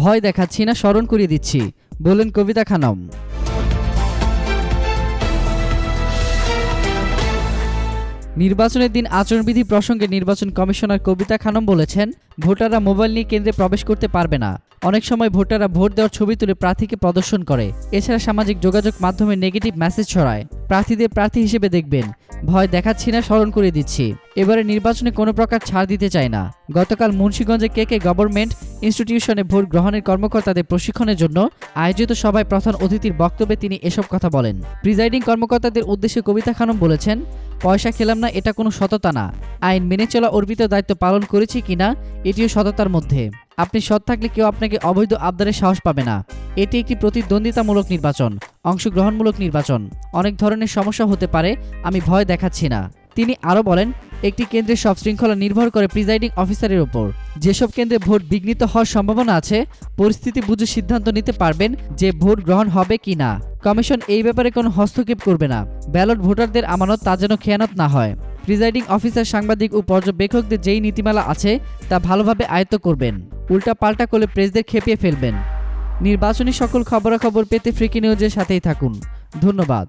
ভয় দেখাচ্ছি না, স্মরণ করিয়ে দিচ্ছি। বললেন কবিতা খানম। নির্বাচনের দিন আচরণবিধি প্রসঙ্গে নির্বাচন কমিশনার কবিতা খানম বলেছেন ভোটাররা মোবাইল নিয়ে কেন্দ্রে প্রবেশ করতে পারবে না। অনেক সময় ভোটাররা ভোট দেওয়ার ছবি তুলে প্রার্থীকে প্রদর্শন করে। এছাড়া সামাজিক যোগাযোগ মাধ্যমে নেগেটিভ মেসেজ ছড়ায়। প্রার্থীদের প্রার্থী হিসেবে দেখবেন। ভয় দেখাচ্ছি না, স্মরণ করে দিচ্ছি। এবারে নির্বাচনে কোনো প্রকার ছাড় দিতে চায় না। গতকাল মুন্সিগঞ্জে কে কে গভর্নমেন্ট ইনস্টিটিউশনে ভোট গ্রহণের কর্মকর্তাদের প্রশিক্ষণের জন্য আয়োজিত সভায় প্রধান অতিথির বক্তব্যে তিনি এসব কথা বলেন। প্রিজাইডিং কর্মকর্তাদের উদ্দেশ্যে কবিতা খানম বলেছেন, পয়সা খেলাম না, এটা কোনো সততা না। আইন মেনে চলা অর্পিত দায়িত্ব পালন করেছি কিনা এটিও সততার মধ্যে। আপনি সৎ থাকলে কেউ আপনাকে অবৈধ আবদারের সাহস পাবে না। এটি একটি প্রতিদ্বন্দ্বিতামূলক নির্বাচন, অংশগ্রহণমূলক নির্বাচন। অনেক ধরনের সমস্যা হতে পারে, আমি ভয় দেখাচ্ছি না। তিনি আরও বলেন, একটি কেন্দ্রের সব শৃঙ্খলা নির্ভর করে প্রিজাইডিং অফিসারের ওপর। যেসব কেন্দ্রে ভোট বিঘ্নিত হওয়ার সম্ভাবনা আছে, পরিস্থিতি বুঝে সিদ্ধান্ত নিতে পারবেন যে ভোট গ্রহণ হবে কি না। কমিশন এই ব্যাপারে কোনো হস্তক্ষেপ করবে না। ব্যালট ভোটারদের আমানত তা যেন খেয়ানত না হয়। প্রিজাইডিং অফিসার, সাংবাদিক ও পর্যবেক্ষকদের যেই নীতিমালা আছে তা ভালোভাবে আয়ত্ত করবেন। উল্টা পাল্টা করে প্রেসদের খেপিয়ে ফেলবেন। নির্বাচনী সকল খবরাখবর পেতে ফ্রিকি নিউজের সাথেই থাকুন। ধন্যবাদ।